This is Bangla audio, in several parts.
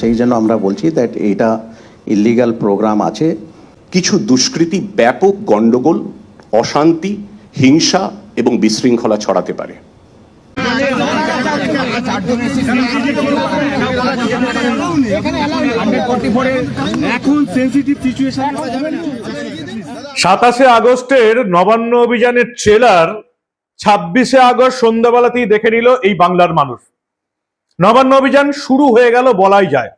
সেই জন্য আমরা বলছি দ্যাট এটা ইলিগাল প্রোগ্রাম আছে। কিছু দুষ্কৃতী ব্যাপক গণ্ডগোল, অশান্তি, হিংসা এবং বিশৃঙ্খলা ছড়াতে পারে। সাতাশে আগস্টের নবান্ন অভিযানের ট্রেলার ছাব্বিশে আগস্ট সন্ধ্যাবেলাতেই দেখে নিল এই বাংলার মানুষ। নবান্ন অভিযান শুরু হয়ে গেল বলাই যায়।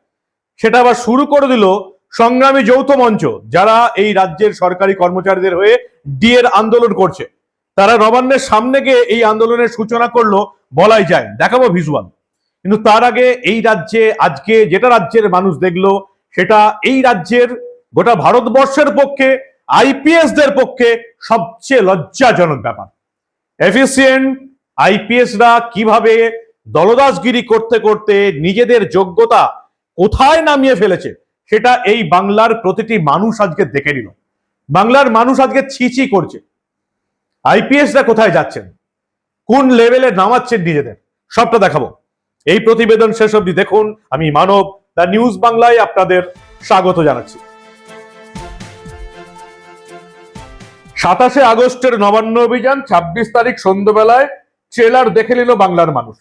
সেটা আবার শুরু করে দিল সংগ্রামী যৌথ মঞ্চ, যারা এই রাজ্যের সরকারি কর্মচারীদের হয়ে ডিএর আন্দোলন করছে। তারা নবান্নের সামনে গিয়ে এই আন্দোলনের সূচনা করল বলাই যায়। দেখাবো ভিজুয়াল কিন্তু তার আগে এই রাজ্যে, আজকে যেটা রাজ্যের মানুষ দেখল, সেটা এই রাজ্যের গোটা ভারতবর্ষের পক্ষে আইপিএস দের পক্ষে সবচেয়ে লজ্জাজনক ব্যাপার। এফিসিয়েন্ট আইপিএসরা কীভাবে দলদাসগিরি করতে করতে নিজেদের যোগ্যতা কোথায় নামিয়ে ফেলেছে, সেটা এই বাংলার প্রতিটি মানুষ আজকে দেখে নিল। বাংলার মানুষ আজকে ছিচি করছে। আইপিএসরা কোথায় যাচ্ছেন? কোন লেভেলে নামাচ্ছেন নিজেদের? সবটা দেখাবো। এই প্রতিবেদন শেষ অবধি দেখুন। আমি মানব, দ্য নিউজ বাংলায় আপনাদের স্বাগত জানাচ্ছি। সাতাশে আগস্টের নবান্ন অভিযান, ছাব্বিশ তারিখ সন্ধ্যাবেলায় ট্রেলার দেখে নিল বাংলার মানুষ।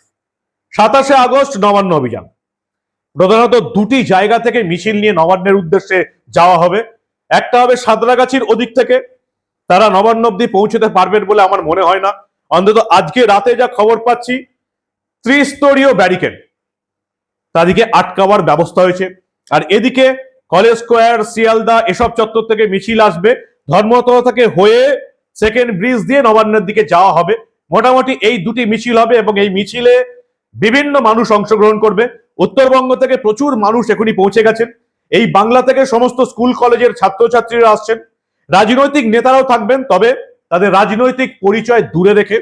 সাতাশে আগস্ট নবান্ন অভিযান। প্রধানত দুটি জায়গা থেকে মিছিল নিয়ে নবান্নের উদ্দেশ্যে যাওয়া হবে। একটা হবে সাদরাগাছির ওদিক থেকে। তারা নবান্ন অব্দি পৌঁছতে পারবেন বলে আমার মনে হয় না। অন্তত আজকে রাতে যা খবর পাচ্ছি, ত্রিস্তরীয় ব্যারিকেড। তাদেরকে আটকাবার ব্যবস্থা হয়েছে। আর এদিকে কলেজ স্কোয়ার, শিয়ালদা এসব চত্বর থেকে মিছিল আসবে। ধর্মতলা থেকে হয়ে সেকেন্ড ব্রিজ দিয়ে নবান্নের দিকে যাওয়া হবে। মোটামুটি এই দুটি মিছিল হবে এবং এই মিছিলে বিভিন্ন মানুষ অংশগ্রহণ করবে। উত্তরবঙ্গ থেকে প্রচুর মানুষ এখনই পৌঁছে গেছেন। এই বাংলা থেকে সমস্ত স্কুল, কলেজের ছাত্রছাত্রীরা আসছেন। রাজনৈতিক নেতারাও থাকবেন, তবে তাদের রাজনৈতিক পরিচয় দূরে রেখে।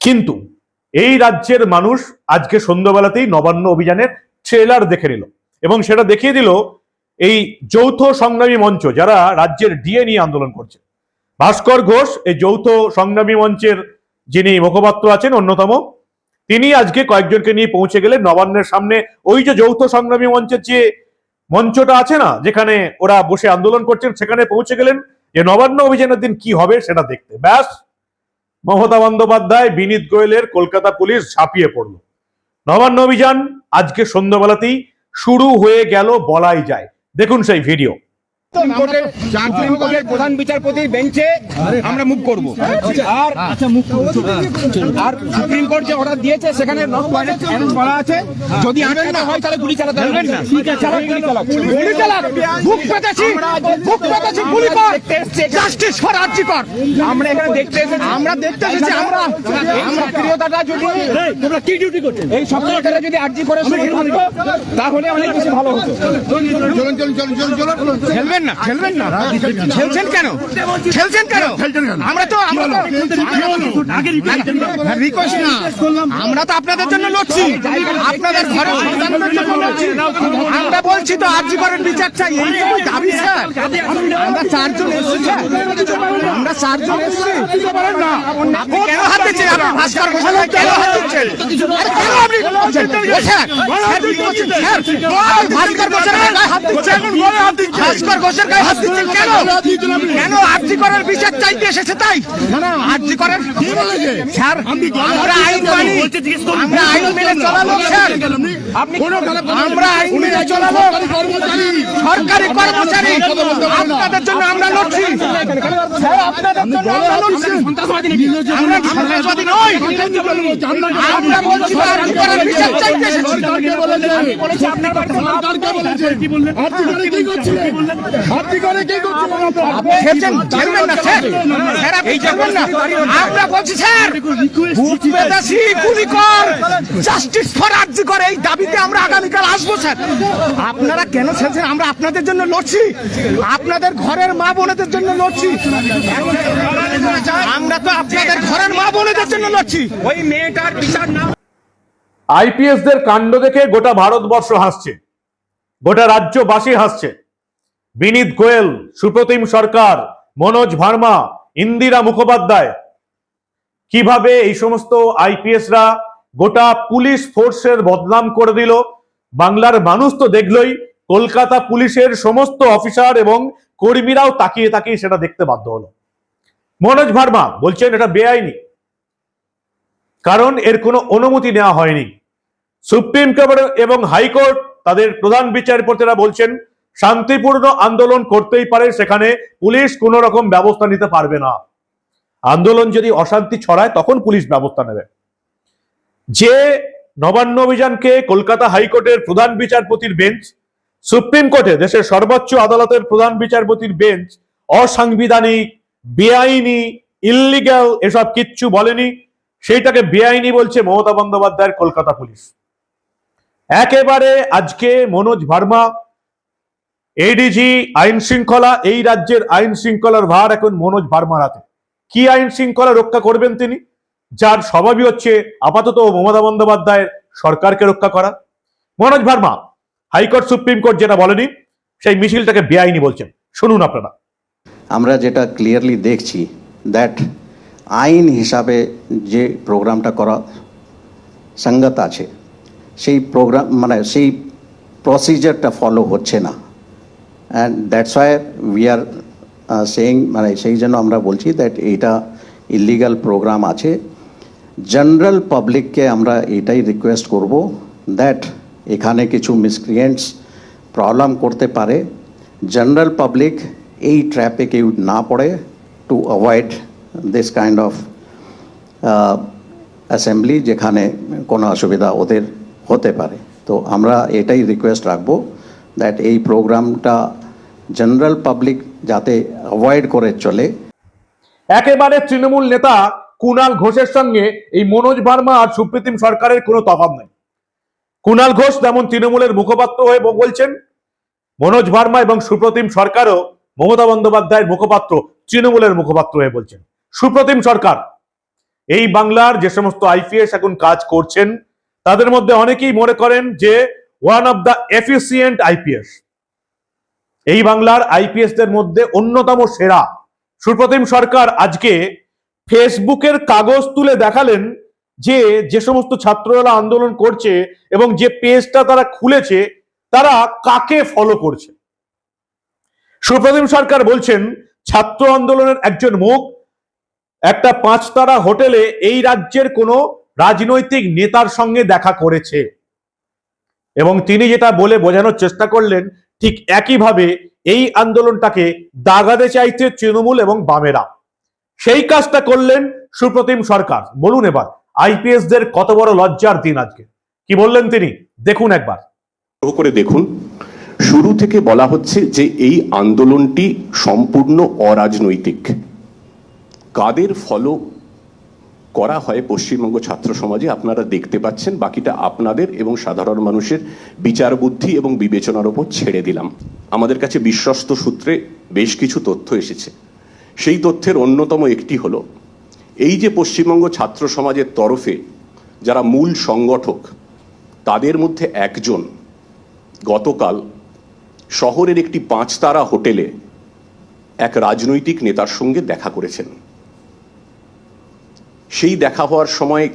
কিন্তু এই রাজ্যের মানুষ আজকে সন্ধ্যাবেলাতেই নবান্ন অভিযানের ট্রেলার দেখে নিল এবং সেটা দেখিয়ে দিল এই যৌথ সংগ্রামী মঞ্চ যারা রাজ্যের ডিএ নিয়ে আন্দোলন করছে। ভাস্কর ঘোষ, এই যৌথ সংগ্রামী মঞ্চের যিনি মুখপাত্র আছেন, অন্যতম তিনি আজকে কয়েকজনকে নিয়ে পৌঁছে গেলেন নবান্নের সামনে। ওই যে যৌথ সংগ্রামী মঞ্চের যে মঞ্চটা আছে না, যেখানে ওরা বসে আন্দোলন করছেন, সেখানে পৌঁছে গেলেন। যে নবান্ন অভিযানের দিন কি হবে সেটা দেখতে। ব্যাস, মমতা বন্দ্যোপাধ্যায়, বিনীত গোয়েলের কলকাতা পুলিশ ঝাঁপিয়ে পড়ল। নবান্ন অভিযান আজকে সন্ধ্যাবেলাতেই শুরু হয়ে গেল, বলাই যায়। দেখুন সেই ভিডিও। সুপ্রিম কোর্টের প্রধান বিচারপতির বেঞ্চে আমরা মুভ করব। আর আচ্ছা আর সুপ্রিম কোর্ট যে অর্ডার দিয়েছে সেখানে বলা আছে। যদি আটকানো হয় তাহলে গুলি চালাতে হবে। না। ঠিক আছে গুলি চালাক। গুলি পেতেছি বুক পেতেছি গুলি কর। জাস্টিস ফর আরজিকর আমরা এখানে দেখতে এসেছি। আমরা দেখতে এসেছি। আমরা আমরা প্রিয়তাটা যদি তোমরা কি ডিউটি করছ? এই সপ্তাহটা যদি আরজি করে তাহলে অনেক কিছু ভালো হতো। চলুন চলুন চলুন চলুন চলুন। খেলবেন না খেলবেন না। খেলছেন কেন? খেলছেন কেন? আমরা তো আমরা তো রিকোয়েস্ট না আমরা তো আপনাদের জন্য লড়ছি। আপনাদের ঘরে আমরা বলছি তো আর্জি করেন বিচার চাই। দাবি স্যার। আমরা চারজন এসেছি আমরা চারজন এসেছি। কেন হাত দিচ্ছেন আপনি ভাস্কর ঘোষাল কেন হাত দিচ্ছেন কেন আপনি স্যার স্যার, কি করছেন? স্যার, আপনি ভাস্কর হাত দিচ্ছেন। ভাস্কর ঘোষের গায়ে হাত দিচ্ছেন কেন কেন আর্জি করার বিচার চাইতে এসেছে তাই আর্জি করার স্যার আমরা আইন মানি আমরা আইন মেনে চলালো স্যার আপনি আমরা আইন মেনে চলালো সরকারি কর্মচারী আপনাদের জন্য আমরা লড়ছি স্যার আপনাদের জন্য আমরা লড়ছি আমরা সন্ত্রাসবাদী নই আমরা বলছি আর্জি করার বিচার চাইতে এসেছি আমি বলেছি আপনার আপনি খেলছেন? খেলবেন না স্যার। স্যার আপনি খেলবেন না। আমরা বলছি স্যার ভূত পেদাসি গুলি কর। জাস্টিস ফর আর্জি করে এই দাবিতে আমরা আগামীকাল আসব স্যার। আপনারা কেন খেলছেন? আমরা আপনাদের জন্য লড়ছি। আপনাদের ঘরের মা বোনেদের জন্য লড়ছি। আমরা তো আপনাদের ঘরের মা বোনেদের জন্য লড়ছি। ওই মেয়েটার বিচার না আইপিএস দের কাণ্ড দেখে গোটা ভারতবর্ষ হাসছে। গোটা রাজ্যবাসী হাসছে। বিনীত গোয়েল, সুপ্রতিম সরকার, মনোজ ভার্মা, ইন্দিরা মুখোপাধ্যায়। কীভাবে এই সমস্ত আইপিএসরা গোটা পুলিশ ফোর্সের বদনাম করে দিল? বাংলার মানুষ তো দেখলই, কলকাতা পুলিশের সমস্ত অফিসার এবং কর্মীরাও তাকিয়ে তাকিয়ে সেটা দেখতে বাধ্য হলো। মনোজ ভার্মা, বলছেন এটা বেআইনি। কারণ এর কোনো অনুমতি নেওয়া হয়নি। সুপ্রিম কোর্ট এবং হাইকোর্ট, তাদের প্রধান বিচারপতিরা বলছেন শান্তিপূর্ণ আন্দোলন করতেই পারে, সেখানে পুলিশ কোনো রকম ব্যবস্থা নিতে পারবে না। আন্দোলন যদি অশান্তি ছড়ায়, তখন পুলিশ ব্যবস্থা নেবে। যে নবান্ন অভিযানকে কলকাতা হাইকোর্টের প্রধান বিচারপতির বেঞ্চ, সুপ্রিম কোর্টে দেশের সর্বোচ্চ আদালতের প্রধান বিচারপতির বেঞ্চ, অসাংবিধানিক, বেআইনি ইল্লিগ্যাল এসব কিচ্ছু বলেনি, সেইটাকে বেআইনি বলছে মমতা বন্দ্যোপাধ্যায়ের কলকাতা পুলিশ। একেবারে আজকে মনোজ ভার্মা এডিজি আইন শৃঙ্খলা, এই রাজ্যের আইন শৃঙ্খলার ভার এখন মনোজ ভার্মার হাতে কি আইন শৃঙ্খলা রক্ষা করবেন তিনি? যার স্বভাবই হচ্ছে আপাতত মমতা বন্দ্যোপাধ্যায়ের সরকারকে রক্ষা করা। Manoj Verma, high court supreme court যেটা বলেনি, সেই মিছিলটাকে বেআইনি বলছেন। শুনুন আপনারা। আমরা যেটা ক্লিয়ারলি দেখছি দ্যাট আইন হিসাবে যে প্রোগ্রামটা করা সঙ্গত আছে, সেই প্রোগ্রাম মানে সেই প্রসিজারটা ফলো হচ্ছে না। And that's why we are saying মানে সেই জন্য আমরা বলছি দ্যাট এইটা ইলিগাল প্রোগ্রাম আছে। জেনারেল পাবলিককে আমরা এটাই রিকোয়েস্ট করব দ্যাট এখানে কিছু মিসক্রিয়েন্টস প্রবলেম করতে পারে। জেনারেল পাবলিক এই ট্র্যাপে কেউ না পড়ে to avoid this kind of assembly যেখানে কোনো অসুবিধা ওদের হতে পারে। তো আমরা এটাই রিকোয়েস্ট রাখব দ্যাট এই প্রোগ্রামটা জেনারেল পাবলিক যাতে অ্যাভয়েড করে চলে। একেবারে তৃণমূল নেতা কুণাল ঘোষের সঙ্গে এই মনোজ ভার্মা আর সুপ্রীতিম সরকারের কোনো তফাৎ নেই। কুণাল ঘোষ যেমন তৃণমূলের মুখপাত্র হয়ে বলছেন, মনোজ ভার্মা এবং সুপ্রতিম সরকারও মমতা বন্দ্যোপাধ্যায়ের মুখপাত্র তৃণমূলের মুখপাত্র হয়ে বলছেন। সুপ্রতিম সরকার, এই বাংলার যে সমস্ত আইপিএস এখন কাজ করছেন, তাদের মধ্যে অনেকেই মনে করেন যে one of the efficient IPS. এই বাংলার আইপিএস দের মধ্যে অন্যতম সেরা সুপ্রতিম সরকার আজকে ফেসবুকের কাগজ তুলে দেখালেন যে যে সমস্ত ছাত্ররা আন্দোলন করছে এবং যে পেজটা তারা খুলেছে, তারা কাকে ফলো করছে? সুপ্রতিম সরকার বলছেন, ছাত্র আন্দোলনের একজন মুখ, একটা পাঁচতারা হোটেলে এই রাজ্যের কোনো রাজনৈতিক নেতার সঙ্গে দেখা করেছে। এবং তিনি যেটা বলে বোঝানোর চেষ্টা করলেন ঠিক একইভাবে এই আন্দোলনটাকে দাগাতে চাইছে তৃণমূল এবং বামেরা। সেই কাজটা করলেন সুপ্রতিম সরকার। বলুন এবার আইপিএস দের কত বড় লজ্জার দিন আজকে। কি বললেন তিনি? দেখুন একবার। করে দেখুন, শুরু থেকে বলা হচ্ছে যে এই আন্দোলনটি সম্পূর্ণ অরাজনৈতিক। কাদের ফলো করা হয় পশ্চিমবঙ্গ ছাত্র সমাজে। আপনারা দেখতে পাচ্ছেন, বাকিটা আপনাদের এবং সাধারণ মানুষের বিচার বুদ্ধি এবং বিবেচনার ওপর ছেড়ে দিলাম। আমাদের কাছে বিশ্বস্ত সূত্রে বেশ কিছু তথ্য এসেছে। সেই তথ্যের অন্যতম একটি হলো, এই যে পশ্চিমবঙ্গ ছাত্র সমাজের তরফে যারা মূল সংগঠক, তাদের মধ্যে একজন গতকাল শহরের একটি পাঁচতারা হোটেলে এক রাজনৈতিক নেতার সঙ্গে দেখা করেছেন। সেই দেখা হওয়ার সময়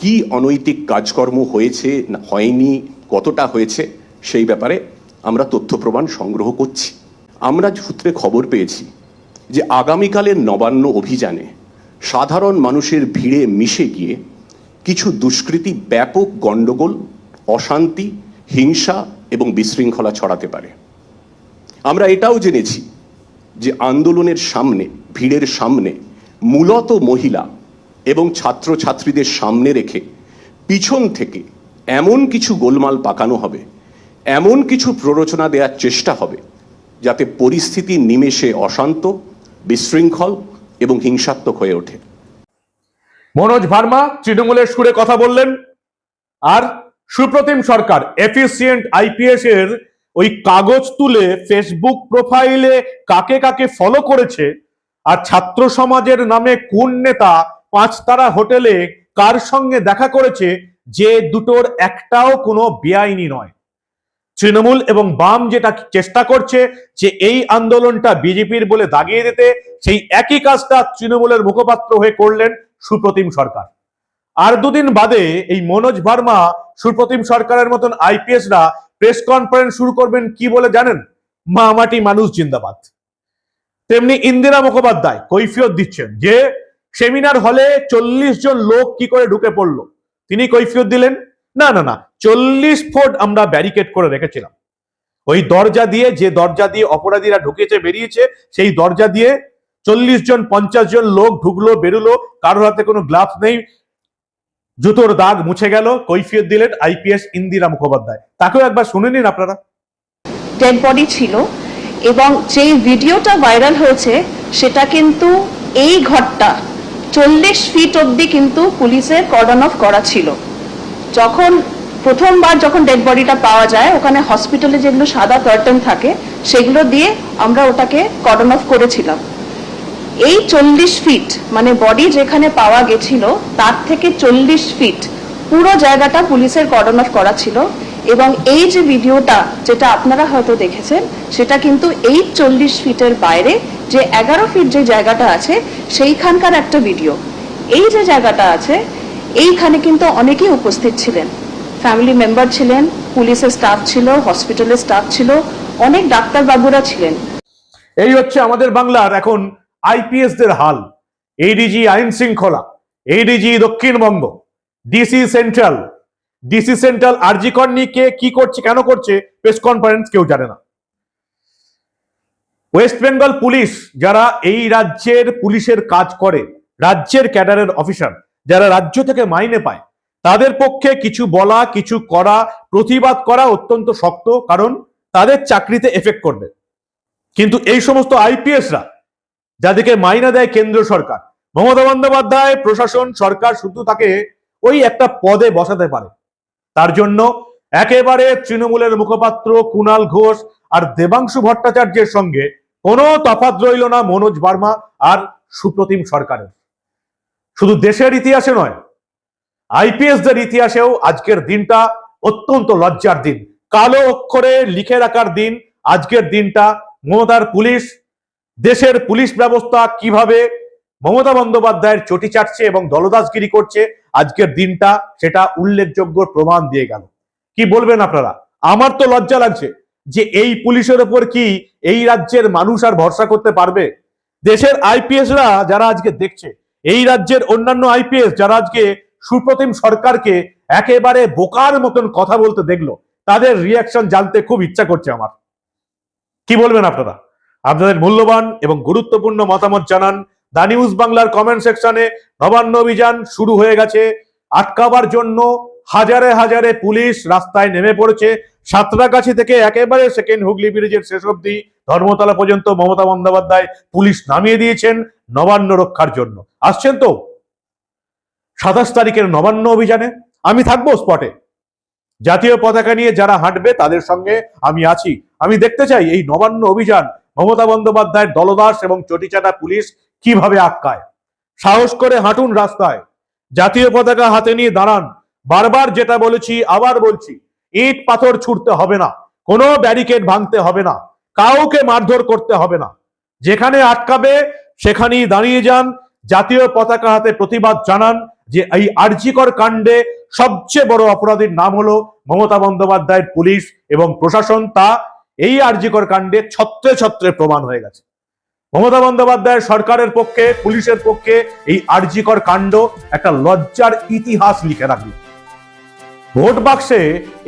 কি অনৈতিক কাজকর্ম হয়েছে হয়নি, কতটা হয়েছে, সেই ব্যাপারে আমরা তথ্য প্রমাণ সংগ্রহ করছি। আমরা সূত্রে খবর পেয়েছি যে আগামীকালের নবান্ন অভিযানে সাধারণ মানুষের ভিড়ে মিশে গিয়ে কিছু দুষ্কৃতী ব্যাপক গণ্ডগোল, অশান্তি, হিংসা এবং বিশৃঙ্খলা ছড়াতে পারে। আমরা এটাও জেনেছি যে আন্দোলনের সামনে, ভিড়ের সামনে মূলত মহিলা এবং ছাত্রছাত্রীদের সামনে রেখে পিছন থেকে এমন কিছু গোলমাল পাকানো হবে, এমন কিছু প্ররোচনা দেওয়ার চেষ্টা হবে, যাতে পরিস্থিতি নিমেষে অশান্ত, বিশৃঙ্খল এবং হিংসাত্মক হয়ে ওঠে। মনোজ ভার্মা তৃণমূলের সুরে কথা বললেন। আর সুপ্রতিম সরকার, এফিসিয়েন্ট আইপিএস এর ওই কাগজ তুলে ফেসবুক প্রোফাইলে কাকে কাকে ফলো করেছে, আর ছাত্র সমাজের নামে কোন নেতা পাঁচতারা হোটেলে কার সঙ্গে দেখা করেছে যে দুটোর একটাও কোনো বেআইনি নয়? তৃণমূল এবং বাম যেটা চেষ্টা করছে যে এই আন্দোলনটা বিজেপির বলে দাগিয়ে দিতে, সেই একই কাজটা তৃণমূলের মুখপাত্র হয়ে করলেন সুপ্রতিম সরকার। আর দুদিন বাদে এই মনোজ ভার্মা সুপ্রতিম সরকারের মতন আইপিএসরা প্রেস কনফারেন্স শুরু করবেন কি বলে জানেন? মা মাটি মানুষ জিন্দাবাদ। তেমনি ইন্দিরা মুখোপাধ্যায় কৈফিয়ত দিচ্ছেন যে সেমিনার হলে চল্লিশ জন লোক কি করে ঢুকে পড়ল? তিনি কৈফিয়ত দিলেন, না না না, চল্লিশ ফুট আমরা ব্যারিকেড করে রেখেছিলাম। ওই দরজা দিয়ে, যে দরজা দিয়ে অপরাধীরা ঢুকেছে, বেরিয়েছে, সেই দরজা দিয়ে চল্লিশ জন, পঞ্চাশ জন লোক ঢুকলো, বেরোলো কারোর হাতে কোনো গ্লাভস নেই। জুতোর দাগ মুছে গেল, কৈফিয়ত দিলেন আইপিএস ইন্দিরা মুখোপাধ্যায়। তাকেও একবার শুনে নিন আপনারা। ডেড বডি ছিল এবং যে ভিডিওটা ভাইরাল হয়েছে, সেটা কিন্তু এই ঘরটা চল্লিশ ফিট অবধি কিন্তু পুলিশের কর্ডন অফ করা ছিল। যখন প্রথমবার যখন ডেড বডিটা পাওয়া যায়, ওখানে হসপিটালে যেগুলো সাদা কার্টন থাকে, সেগুলো দিয়ে আমরা ওটাকে কর্ডন অফ করেছিলাম। এই চল্লিশ ফিট মানে বডি যেখানে পাওয়া গেছিল, তার থেকে চল্লিশ ফিট পুরো জায়গাটা পুলিশের কর্ডন অফ করা ছিল। এবং এই যে ভিডিওটা যেটা আপনারা হয়তো দেখেছেন, সেটা কিন্তু এই চল্লিশ ফিটের বাইরে যে এগারো ফিট যে জায়গাটা আছে, সেইখানকার একটা ভিডিও। এই যে জায়গাটা আছে, এইখানে কিন্তু অনেকেই উপস্থিত ছিলেন। ফ্যামিলি মেম্বার ছিলেন, পুলিশের স্টাফ ছিল, হসপিটালের স্টাফ ছিল, অনেক ডাক্তারবাবুরা ছিলেন। এই হচ্ছে আমাদের বাংলার এখন আইপিএস দের হাল এডিজি আইন শৃঙ্খলা ADG Dakshinbanga DC central DC central RG Kar নিয়ে কে কি করছে, কেন করছে প্রেস কনফারেন্স কেউ জানে না। ওয়েস্ট বেঙ্গল পুলিশ যারা এই রাজ্যের পুলিশের কাজ করে, রাজ্যের ক্যাডারের অফিসার, যারা রাজ্য থেকে মাইনে পায়, তাদের পক্ষে কিছু বলা, কিছু করা, প্রতিবাদ করা অত্যন্ত শক্ত, কারণ তাদের চাকরিতে এফেক্ট করবে। কিন্তু এই সমস্ত আইপিএসরা, যাদেরকে মাইনা দেয় কেন্দ্র সরকার, মমতা বন্দ্যোপাধ্যায়, প্রশাসন, সরকার শুধু তাকে ওই একটা পদে বসাতে পারে। তার জন্য একেবারে তৃণমূলের মুখপাত্র কুণাল ঘোষ আর দেবাংশু ভট্টাচার্যের সঙ্গে কোনো তফাৎ রইল না মনোজ বার্মা আর সুপ্রতিম সরকারের। শুধু দেশের ইতিহাসে নয় আইপিএস দের ইতিহাসেও আজকের দিনটা অত্যন্ত লজ্জার দিন। কালো অক্ষরে লিখে রাখার দিন, আজকের দিনটা। মমতার পুলিশ, দেশের পুলিশ ব্যবস্থা কীভাবে মমতা বন্দ্যোপাধ্যায়ের চটি চাটছে এবং দলদাসগিরি করছে, আজকের দিনটা সেটা উল্লেখযোগ্য প্রমাণ দিয়ে গেল। কি বলবেন আপনারা? আমার তো লজ্জা লাগছে যে এই পুলিশের ওপর কি এই রাজ্যের মানুষ আর ভরসা করতে পারবে? দেশের আইপিএসরা যারা আজকে দেখছে, এই রাজ্যের অন্যান্য আইপিএস যারা আজকে সুপ্রতিম সরকারকে একেবারে বোকার মতন কথা বলতে দেখল, তাদের রিয়াকশন জানতে খুব ইচ্ছা করছে আমার। কি বলবেন আপনারা? আপনাদের মূল্যবান এবং গুরুত্বপূর্ণ মতামত জানান দা নিউজ বাংলার কমেন্ট সেকশনে নবান্ন অভিযান শুরু হয়ে গেছে। আটকাবার জন্য হাজারে হাজারে পুলিশ রাস্তায় নেমে পড়েছে। সাঁতরাগাছি থেকে একেবারে সেকেন্ড হুগলি ব্রিজের শেষ অবধি ধর্মতলা পর্যন্ত মমতা বন্দ্যোপাধ্যায় পুলিশ নামিয়ে দিয়েছেন নবান্ন রক্ষার জন্য। আসছেন তো সাতাশ তারিখের নবান্ন অভিযানে। আমি থাকব স্পটে জাতীয় পতাকা নিয়ে যারা হাঁটবে তাদের সঙ্গে আমি আছি। আমি দেখতে চাই এই নবান্ন অভিযান। মমতা বন্দ্যোপাধ্যায়ের দলদাস এবং চটিচাটা পুলিশ কীভাবে আটকায়? সাহস করে হাঁটুন রাস্তায়। জাতীয় পতাকা হাতে নিয়ে দাঁড়ান। বারবার যেটা বলেছি, আবার বলছি, ইট পাথর ছুটতে হবে না, কোনো ব্যারিকেড ভাঙতে হবে না, কাউকে মারধর করতে হবে না। যেখানে আটকাবে, সেখানেই দাঁড়িয়ে যান। জাতীয় পতাকা হাতে প্রতিবাদ জানান যে এই আর্জিকর কাণ্ডে সবচেয়ে বড় অপরাধীর নাম হলো মমতা বন্দ্যোপাধ্যায়ের পুলিশ এবং প্রশাসন। তা এই আর্জিকর কাণ্ডে ছত্রে ছত্রে প্রমাণ হয়ে গেছে। মমতা বন্দ্যোপাধ্যায়ের সরকারের পক্ষে, পুলিশের পক্ষে এই আর্জিকর কাণ্ড একটা লজ্জার ইতিহাস লিখে রাখবে। ভোট বাক্সে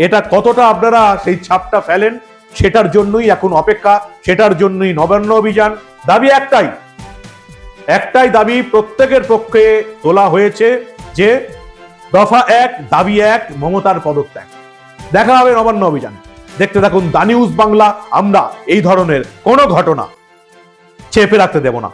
এটা কতটা আপনারা সেই ছাপটা ফেলেন, সেটার জন্যই এখন অপেক্ষা, সেটার জন্যই নবান্ন অভিযান। দাবি একটাই একটাই দাবি প্রত্যেকের পক্ষে তোলা হয়েছে যে দফা এক, দাবি এক, মমতার পদত্যাগ। দেখা হবে নবান্ন অভিযান। দেখতে থাকুন দা নিউজ বাংলা, আমরা এই ধরনের কোনো ঘটনা চেপে রাখতে দেব না।